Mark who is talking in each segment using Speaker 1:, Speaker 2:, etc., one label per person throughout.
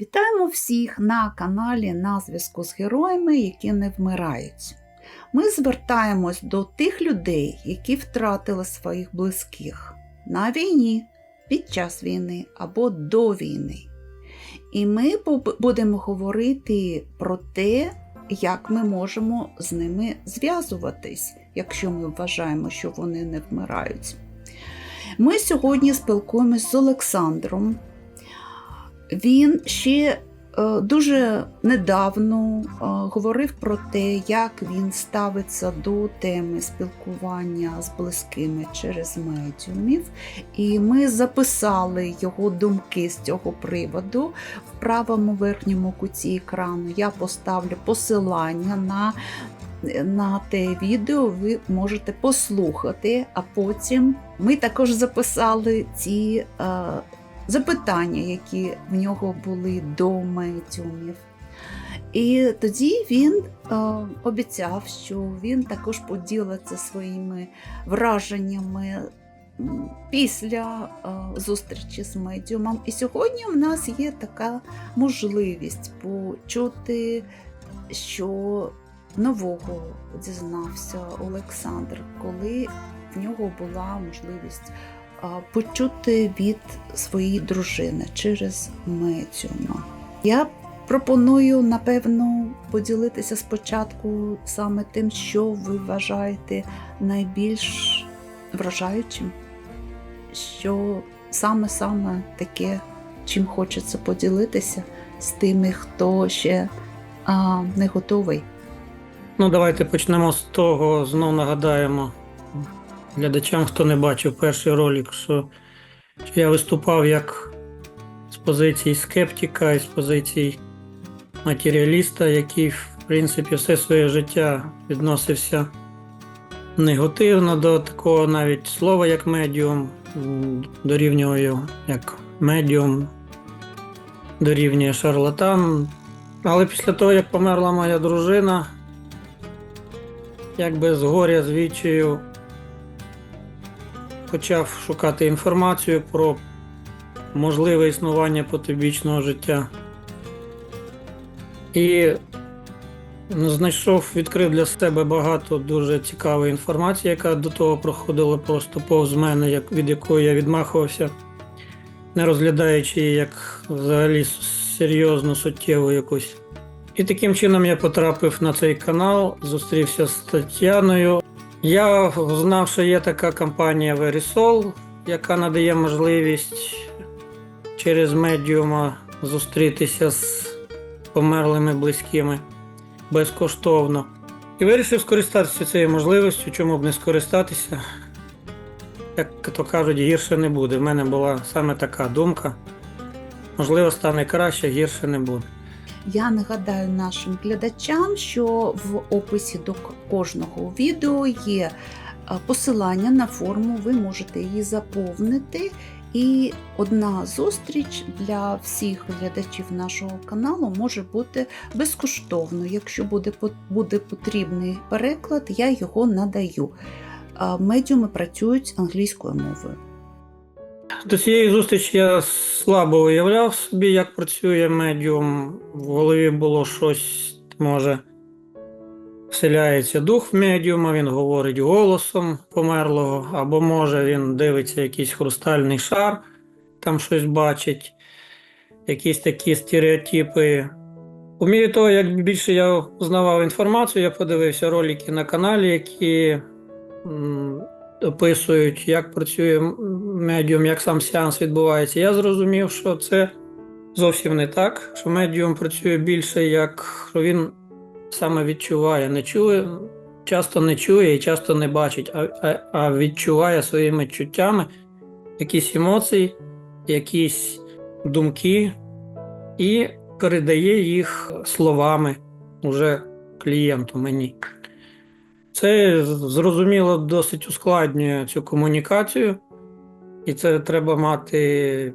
Speaker 1: Вітаємо всіх на каналі на зв'язку з героями, які не вмирають. Ми звертаємось до тих людей, які втратили своїх близьких на війні, під час війни або до війни. І ми будемо говорити про те, як ми можемо з ними зв'язуватись, якщо ми вважаємо, що вони не вмирають. Ми сьогодні спілкуємось з Олександром. Він ще е, дуже недавно е, говорив про те, як він ставиться до теми спілкування з близькими через медіумів. І ми записали його думки з цього приводу в правому верхньому куті екрану. Я поставлю посилання на, на те відео, ви можете послухати, а потім ми також записали ці. е, запитання, які в нього були до медіумів. І тоді він е, обіцяв, що він також поділиться своїми враженнями після е, зустрічі з медіумом. І сьогодні в нас є така можливість почути, що нового дізнався Олександр, коли в нього була можливість почути від своєї дружини через медіума. Я пропоную, напевно, поділитися спочатку саме тим, що ви вважаєте найбільш вражаючим, що саме-саме таке, чим хочеться поділитися з тими, хто ще а, не готовий.
Speaker 2: Ну, давайте почнемо з того, знов нагадаємо глядачам, хто не бачив перший ролик, що, що я виступав як з позиції скептика і з позиції матеріаліста, який, в принципі, все своє життя відносився негативно до такого навіть слова, як медіум, дорівнював його як медіум, дорівнює шарлатан. Але після того, як померла моя дружина, якби з горя з відчаю почав шукати інформацію про можливе існування потойбічного життя. І ну, знайшов, відкрив для себе багато дуже цікавої інформації, яка до того проходила просто повз мене, від якої я відмахувався, не розглядаючи її як взагалі серйозну, суттєву якусь. І таким чином я потрапив на цей канал, зустрівся з Тетяною. Я знав, що є така компанія Verisol, яка надає можливість через медіума зустрітися з померлими близькими безкоштовно. І вирішив скористатися цією можливістю, чому б не скористатися. Як то кажуть, гірше не буде. В мене була саме така думка. Можливо, стане краще, гірше не буде.
Speaker 1: Я нагадаю нашим глядачам, що в описі до кожного відео є е, посилання на форму, ви можете її заповнити. І одна зустріч для всіх глядачів нашого каналу може бути безкоштовно. Якщо буде, буде потрібний переклад, я його надаю. Медіуми працюють англійською мовою.
Speaker 2: До цієї зустрічі я слабо уявляв собі, як працює медіум. В голові було щось, може, вселяється дух в медіума, він говорить голосом померлого, або може він дивиться якийсь хрустальний шар, там щось бачить, якісь такі стереотипи. У мірі того, як більше я узнавав інформацію, я подивився ролики на каналі, які описують, як працює медіум, як сам сеанс відбувається. Я зрозумів, що це зовсім не так, що медіум працює більше, як що він саме відчуває, не чує, часто не чує і часто не бачить, а, а, а відчуває своїми чуттями якісь емоції, якісь думки і передає їх словами уже клієнту мені. Це зрозуміло досить ускладнює цю комунікацію, і це треба мати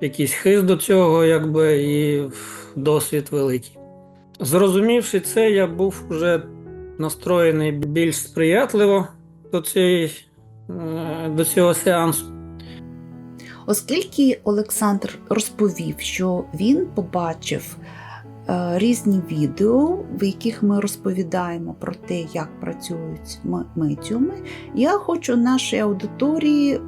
Speaker 2: якийсь хист до цього, якби, і досвід великий. Зрозумівши це, я був вже настроєний більш сприятливо до, цієї, е, до цього сеансу.
Speaker 1: Оскільки Олександр розповів, що він побачив різні відео, в яких ми розповідаємо про те, як працюють медіуми, я хочу нашій аудиторії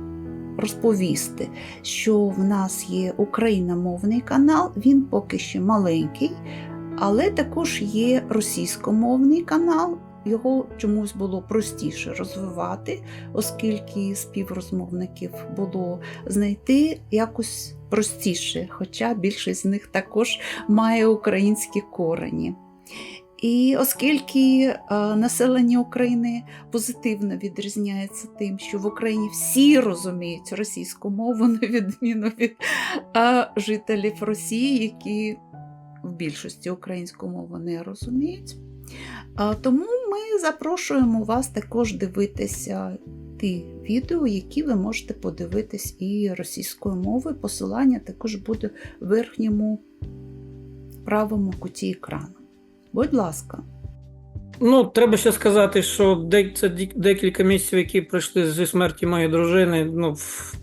Speaker 1: розповісти, що в нас є україномовний канал, він поки ще маленький, але також є російськомовний канал. Його чомусь було простіше розвивати, оскільки співрозмовників було знайти якось простіше, хоча більшість з них також має українські корені. І оскільки е, населення України позитивно відрізняється тим, що в Україні всі розуміють російську мову, на відміну від е, жителів Росії, які в більшості українську мову не розуміють. Тому ми запрошуємо вас також дивитися ті відео, які ви можете подивитись і російською мовою. Посилання також буде в верхньому правому куті екрану. Будь ласка.
Speaker 2: Ну, треба ще сказати, що це декілька місяців, які пройшли зі смерті моєї дружини, ну,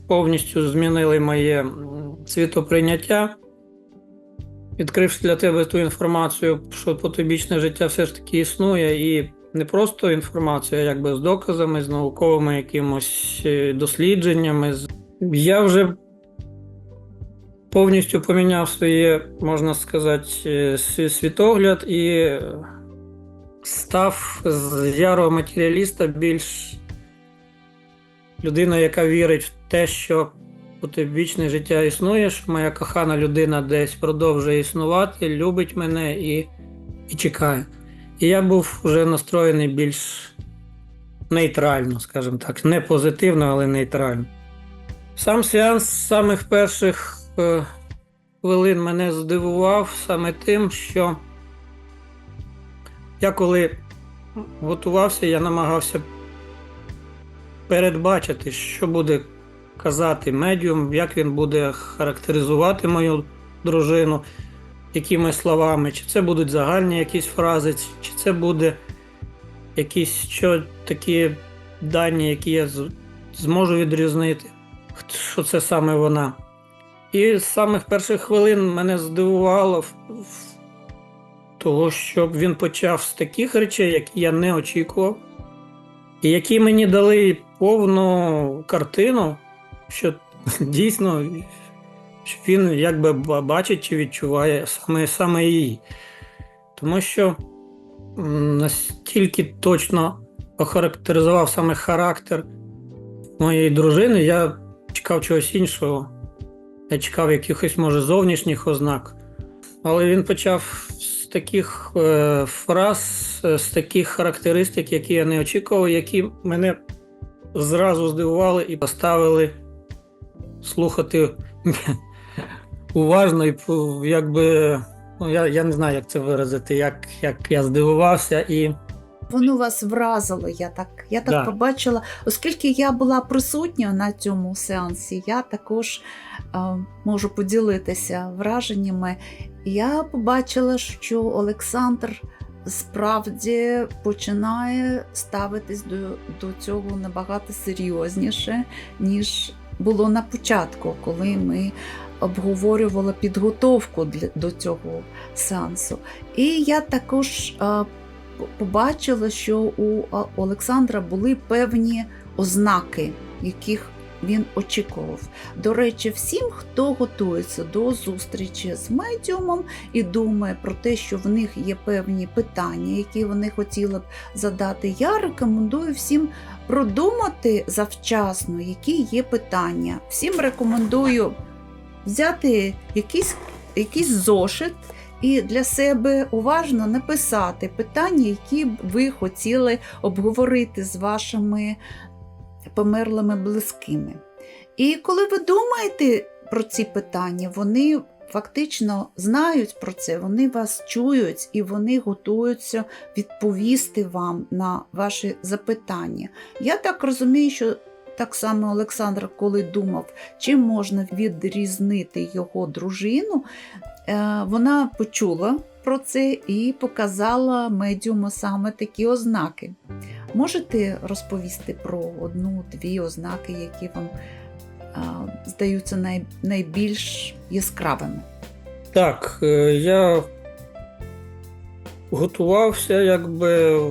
Speaker 2: повністю змінили моє світоприйняття. Відкривши для тебе ту інформацію, що потойбічне життя все ж таки існує, і не просто інформація, а якби з доказами, з науковими якимось е, дослідженнями. Я вже повністю поміняв своє, можна сказати, е, світогляд і е, став з ярого матеріаліста більш людина, яка вірить в те, що потойбічне життя існує, що моя кохана людина десь продовжує існувати, любить мене і, і чекає. І я був вже настроєний більш нейтрально, скажімо так, не позитивно, але нейтрально. Сам сеанс з самих перших е, хвилин мене здивував саме тим, що я коли готувався, я намагався передбачити, що буде казати медіум, як він буде характеризувати мою дружину, якими словами, чи це будуть загальні якісь фрази, чи це буде якісь що, такі дані, які я зможу відрізнити, що це саме вона. І з самих перших хвилин мене здивувало того, що він почав з таких речей, які я не очікував, і які мені дали повну картину, що дійсно що він якби ба- бачить чи відчуває саме, саме її. Тому що настільки точно охарактеризував саме характер моєї дружини, я чекав чогось іншого. Я чекав якихось, може, зовнішніх ознак. Але він почав з таких е, фраз, е, з таких характеристик, які я не очікував, які мене зразу здивували і поставили слухати уважно і якби. Ну, я, я не знаю, як це виразити, як, як я здивувався і.
Speaker 1: Воно вас вразило, я так, я так
Speaker 2: Да.
Speaker 1: побачила. Оскільки я була присутня на цьому сеансі, я також е, можу поділитися враженнями. Я побачила, що Олександр справді починає ставитись до, до цього набагато серйозніше, ніж було на початку, коли ми обговорювали підготовку до цього сеансу. І я також е, побачила, що у Олександра були певні ознаки, яких він очікував. До речі, всім, хто готується до зустрічі з медіумом і думає про те, що в них є певні питання, які вони хотіли б задати, я рекомендую всім продумати завчасно, які є питання. Всім рекомендую взяти якийсь, якийсь зошит і для себе уважно написати питання, які б ви хотіли обговорити з вашими померлими близькими. І коли ви думаєте про ці питання, вони фактично знають про це, вони вас чують і вони готуються відповісти вам на ваші запитання. Я так розумію, що так само Олександр, коли думав, чим можна відрізнити його дружину, е, вона почула про це і показала медіуму саме такі ознаки. Можете розповісти про одну-дві ознаки, які вам здаються найбільш яскравими?
Speaker 2: Так, е, я готувався, якби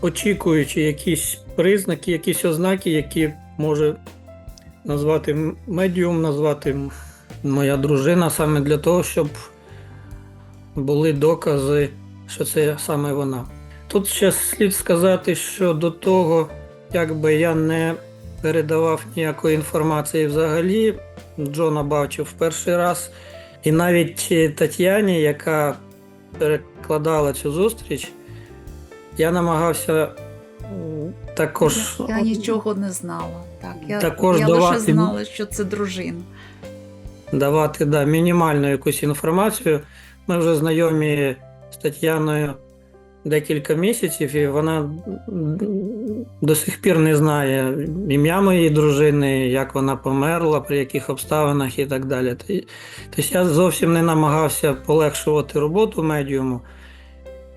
Speaker 2: очікуючи якісь признаки, якісь ознаки, які може назвати медіум, назвати моя дружина, саме для того, щоб були докази, що це саме вона. Тут ще слід сказати, що до того, якби я не передавав ніякої інформації взагалі, Джона бачив перший раз. І навіть е, Тетяні, яка перекладала цю зустріч, я намагався також
Speaker 1: Я, я нічого не знала. Так, я,
Speaker 2: Також
Speaker 1: я
Speaker 2: давати-
Speaker 1: лише знала, що це дружина.
Speaker 2: давати да, мінімальну якусь інформацію. Ми вже знайомі з Тетяною декілька місяців, і вона до сих пір не знає ім'я моєї дружини, як вона померла, при яких обставинах і так далі. Тобто я зовсім не намагався полегшувати роботу медіуму.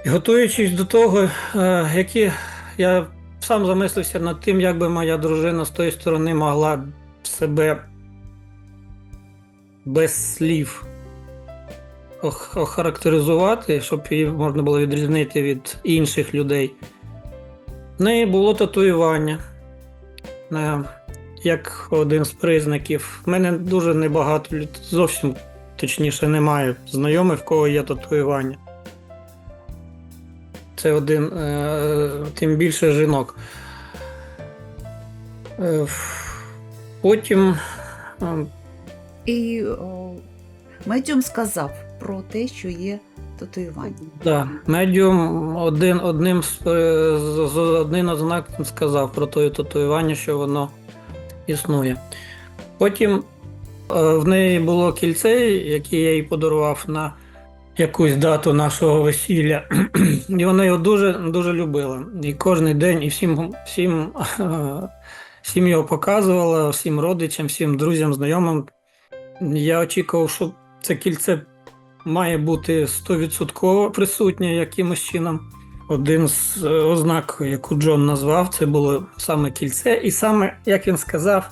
Speaker 2: Готуючись до того, е, які я сам замислився над тим, як би моя дружина з тої сторони могла себе без слів охарактеризувати, щоб її можна було відрізнити від інших людей. В неї було татуювання. Е, Як один з признаків. У мене дуже небагато люд- зовсім точніше немає знайомих, в кого є татуювання. Це один, е, тим більше жінок. Е, Потім е,
Speaker 1: І о, медіум сказав про те, що є татуювання.
Speaker 2: Да, медіум один, одним з, одним ознак сказав про те татуювання, що воно існує. Потім в неї було кільце, яке я їй подарував на якусь дату нашого весілля. І вона його дуже, дуже любила. І кожен день, і всім, всім, е, всім його показувала, всім родичам, всім друзям, знайомим. Я очікував, що це кільце має бути 100% присутнє якимось чином. Один з е, ознак, яку Джон назвав, це було саме кільце, і саме, як він сказав,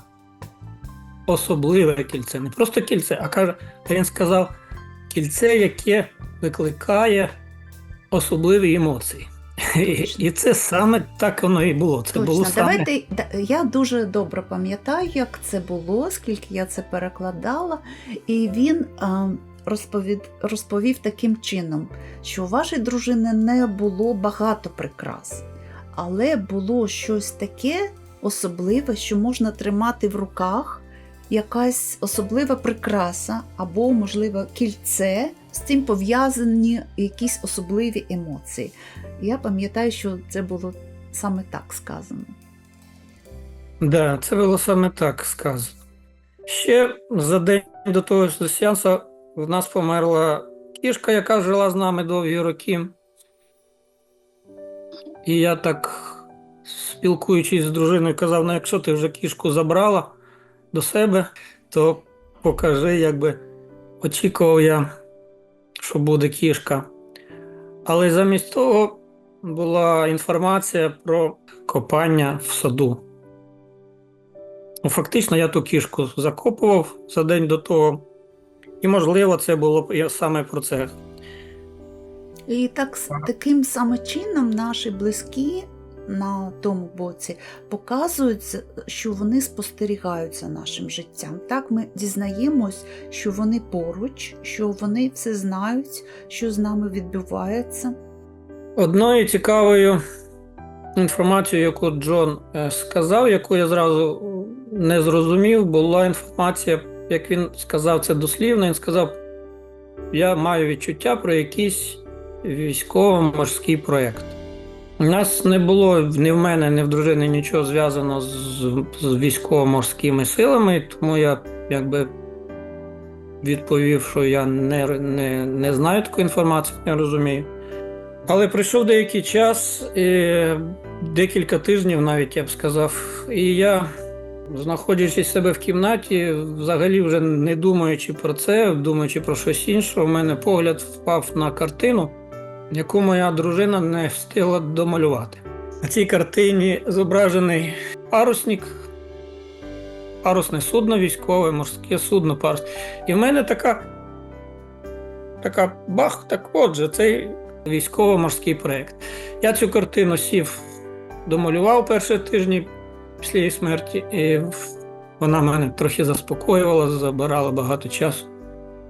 Speaker 2: особливе кільце. Не просто кільце, а каже, він сказав кільце, яке викликає особливі емоції. І, це саме так воно і було. Це було саме...
Speaker 1: давайте я дуже добре пам'ятаю, як це було, скільки я це перекладала, і він а, розповід, розповів таким чином, що у вашої дружини не було багато прикрас, але було щось таке особливе, що можна тримати в руках. Якась особлива прикраса або, можливо, кільце, з цим пов'язані якісь особливі емоції. Я пам'ятаю, що це було саме так сказано.
Speaker 2: Да, це було саме так сказано. Ще за день до того сеансу в нас померла кішка, яка жила з нами довгі роки. І я так, спілкуючись з дружиною, казав: ну, якщо ти вже кішку забрала до себе, то покажи, якби очікував я, що буде кішка. Але замість того була інформація про копання в саду. Фактично, я ту кішку закопував за день до того, і, можливо, це було саме про це.
Speaker 1: І так, таким саме чином наші близькі на тому боці показують, що вони спостерігають за нашим життям. Так ми дізнаємось, що вони поруч, що вони все знають, що з нами відбувається.
Speaker 2: Одною цікавою інформацією, яку Джон е, сказав, яку я зразу не зрозумів, була інформація, як він сказав це дослівно, він сказав: я маю відчуття про якийсь військово-морський проєкт. У нас не було ні в мене, ні в дружини нічого зв'язано з, з військово-морськими силами, тому я якби відповів, що я не, не, не знаю такої інформації, не розумію. Але пройшов деякий час, і декілька тижнів навіть я б сказав, і я, знаходячись себе в кімнаті, взагалі вже не думаючи про це, думаючи про щось інше, у мене погляд впав на картину, яку моя дружина не встигла домалювати. На цій картині зображений парусник, парусне судно військове, морське судно парус. І в мене така, така бах, так отже, цей військово-морський проєкт. Я цю картину сів, домалював перші тижні після її смерті, і вона мене трохи заспокоювала, забирала багато часу.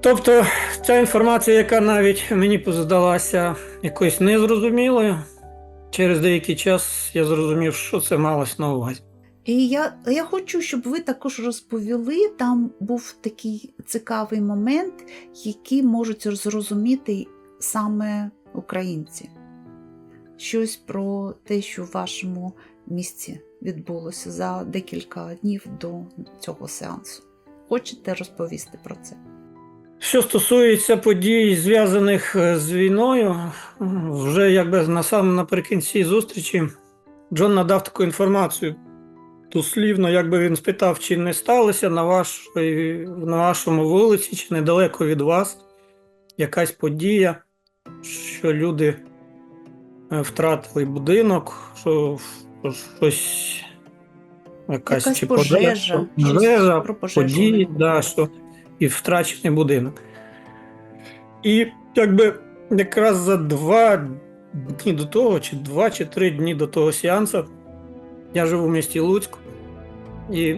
Speaker 2: Тобто, ця інформація, яка навіть мені здалася якоюсь незрозумілою, через деякий час я зрозумів, що це малось на увазі.
Speaker 1: І я, я хочу, щоб ви також розповіли. Там був такий цікавий момент, який можуть зрозуміти саме українці. Щось про те, що в вашому місті відбулося за декілька днів до цього сеансу. Хочете розповісти про це?
Speaker 2: Що стосується подій, зв'язаних е, з війною, вже якби на самому наприкінці зустрічі Джон надав таку інформацію. Дослівно, якби він спитав, чи не сталося на, вашій, на вашому вулиці, чи недалеко від вас якась подія, що люди е, втратили будинок, що що щось якась,
Speaker 1: Якась
Speaker 2: чи
Speaker 1: пожежа,
Speaker 2: пожежа, пожежа події, да, що і втрачений будинок. І якби якраз за два дні до того, чи два чи три дні до того сеансу, я живу в місті Луцьк, і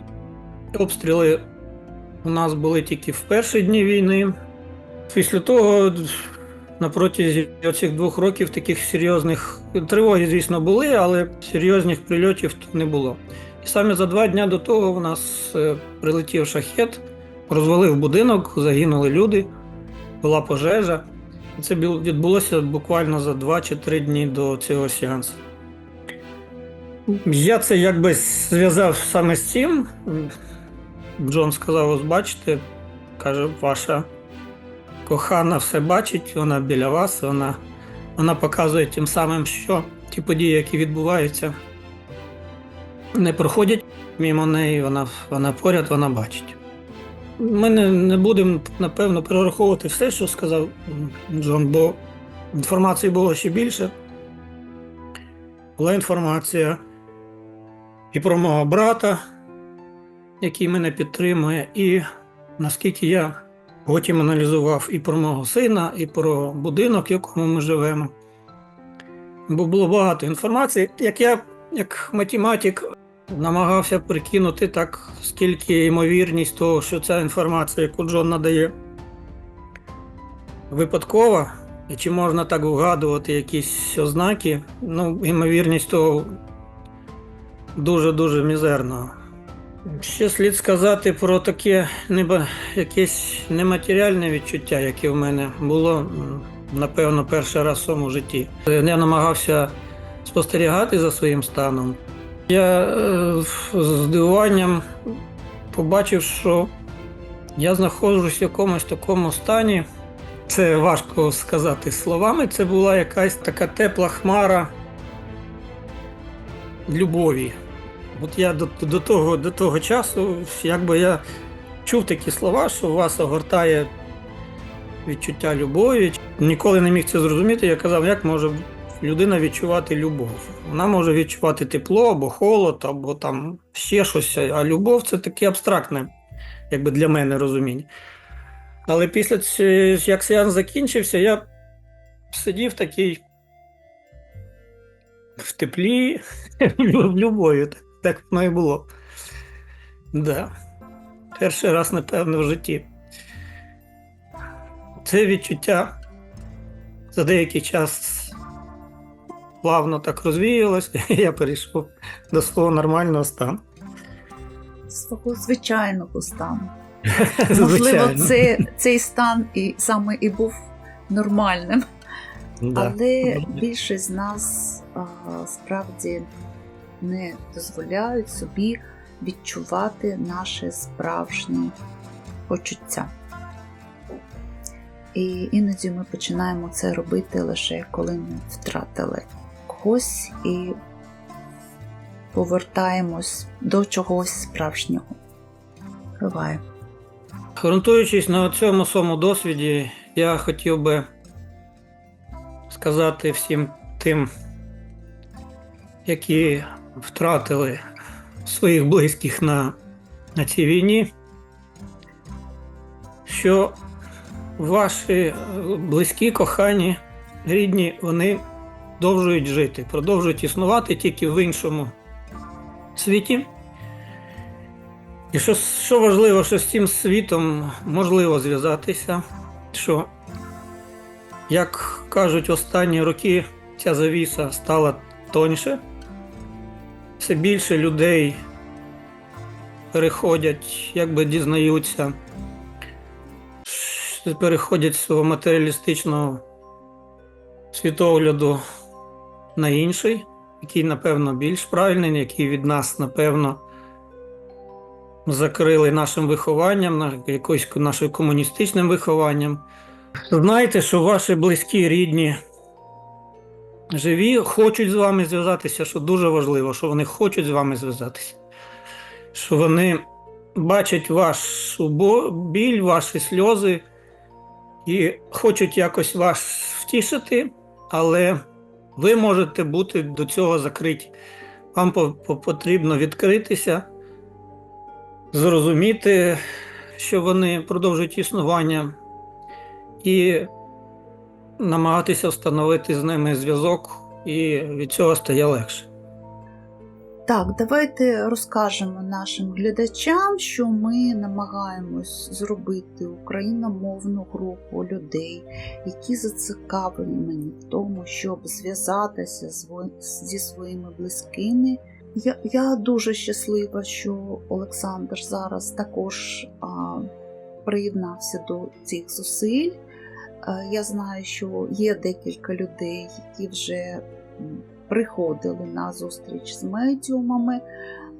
Speaker 2: обстріли у нас були тільки в перші дні війни. Після того, на протязі цих двох років таких серйозних тривоги, звісно, були, але серйозних прильотів не було. І саме за два дні до того у нас е, прилетів шахет, розвалив будинок, загинули люди, була пожежа. Це відбулося буквально за два чи три дні до цього сеансу. Я це якби зв'язав саме з цим. Джон сказав: ось бачите, каже, ваша кохана все бачить, вона біля вас, вона, вона показує тим самим, що ті події, які відбуваються, не проходять мимо неї, вона, вона поряд, вона бачить. Ми не, не будемо, напевно, перераховувати все, що сказав Джон, бо інформації було ще більше. Була інформація і про мого брата, який мене підтримує, і наскільки я потім аналізував і про мого сина, і про будинок, в якому ми живемо. Бо було багато інформації. Як я, як математик, намагався прикинути так, скільки ймовірність того, що ця інформація, яку Джон надає, випадкова, і чи можна так вгадувати якісь ознаки, ну, ймовірність того дуже-дуже мізерна. Ще слід сказати про таке неба, якесь нематеріальне відчуття, яке в мене було, напевно, перший раз в своєму житті. Я намагався спостерігати за своїм станом. Я е, з здивуванням побачив, що я знаходжусь в якомусь такому стані. Це важко сказати словами. Це була якась така тепла хмара любові. От я до, до, того, до того часу, якби я чув такі слова, що вас огортає відчуття любові. Ніколи не міг це зрозуміти. Я казав, як може людина відчувати любов. Вона може відчувати тепло або холод, або там ще щось. А любов це таке абстрактне, якби для мене розуміння. Але після ці- як сеанс закінчився, я сидів такий в теплі, в любові. Так, так воно і було. Да. Перший раз, напевно, в житті. Це відчуття за деякий час плавно так розвіялось, і я перейшов до свого нормального стану.
Speaker 1: Свого звичайного стану. Можливо, це, цей стан і саме і був нормальним.
Speaker 2: Да.
Speaker 1: Але більшість з нас а, справді не дозволяють собі відчувати наші справжні почуття. І іноді ми починаємо це робити лише коли ми втратили когось і повертаємось до чогось справжнього. Буває.
Speaker 2: Ґрунтуючись на цьому своєму досвіді, я хотів би сказати всім тим, які втратили своїх близьких на на цій війні, що ваші близькі, кохані, рідні, вони продовжують жити, продовжують існувати тільки в іншому світі. І що, що важливо, що з цим світом можливо зв'язатися, що, як кажуть, останні роки ця завіса стала тоньше, все більше людей переходять, якби дізнаються, переходять з свого матеріалістичного світогляду на інший, який, напевно, більш правильний, який від нас, напевно, закрили нашим вихованням, якоюсь нашим комуністичним вихованням. Знайте, що ваші близькі, рідні, живі, хочуть з вами зв'язатися, що дуже важливо, що вони хочуть з вами зв'язатися. Що вони бачать вашу біль, ваші сльози і хочуть якось вас втішити, але ви можете бути до цього закриті. Вам по- по- потрібно відкритися, зрозуміти, що вони продовжують існування, і намагатися встановити з ними зв'язок, і від цього стає легше.
Speaker 1: Так, давайте розкажемо нашим глядачам, що ми намагаємось зробити україномовну групу людей, які зацікавлені в тому, щоб зв'язатися зі своїми близькими. Я, я дуже щаслива, що Олександр зараз також а, приєднався до цих зусиль. Е, Я знаю, що є декілька людей, які вже приходили на зустріч з медіумами.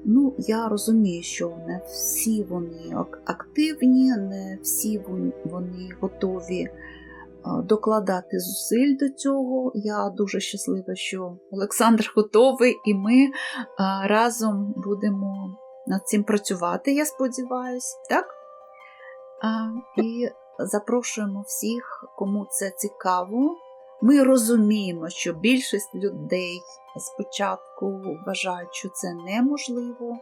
Speaker 1: Ну, я розумію, що не всі вони активні, не всі вони готові е, докладати зусиль до цього. Я дуже щаслива, що Олександр готовий, і ми е, разом будемо над цим працювати, я сподіваюся, так? І запрошуємо всіх, кому це цікаво. Ми розуміємо, що більшість людей спочатку вважають, що це неможливо.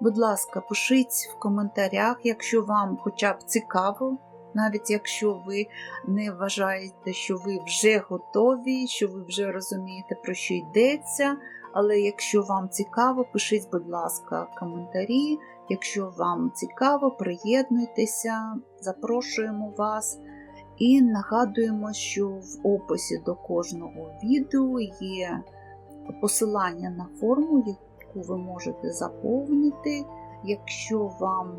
Speaker 1: Будь ласка, пишіть в коментарях, якщо вам хоча б цікаво, навіть якщо ви не вважаєте, що ви вже готові, що ви вже розумієте, про що йдеться. Але якщо вам цікаво, пишіть, будь ласка, коментарі. Якщо вам цікаво, приєднуйтеся, запрошуємо вас. І нагадуємо, що в описі до кожного відео є посилання на форму, яку ви можете заповнити. Якщо вам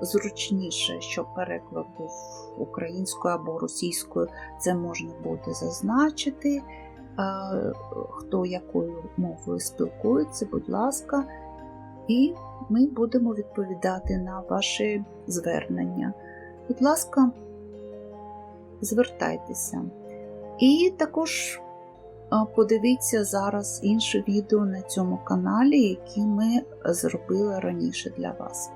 Speaker 1: зручніше, щоб переклад був українською або російською, це можна буде зазначити. Е, Хто якою мовою спілкується, будь ласка, і ми будемо відповідати на ваші звернення. Будь ласка, звертайтеся. І також подивіться зараз інше відео на цьому каналі, які ми зробили раніше для вас.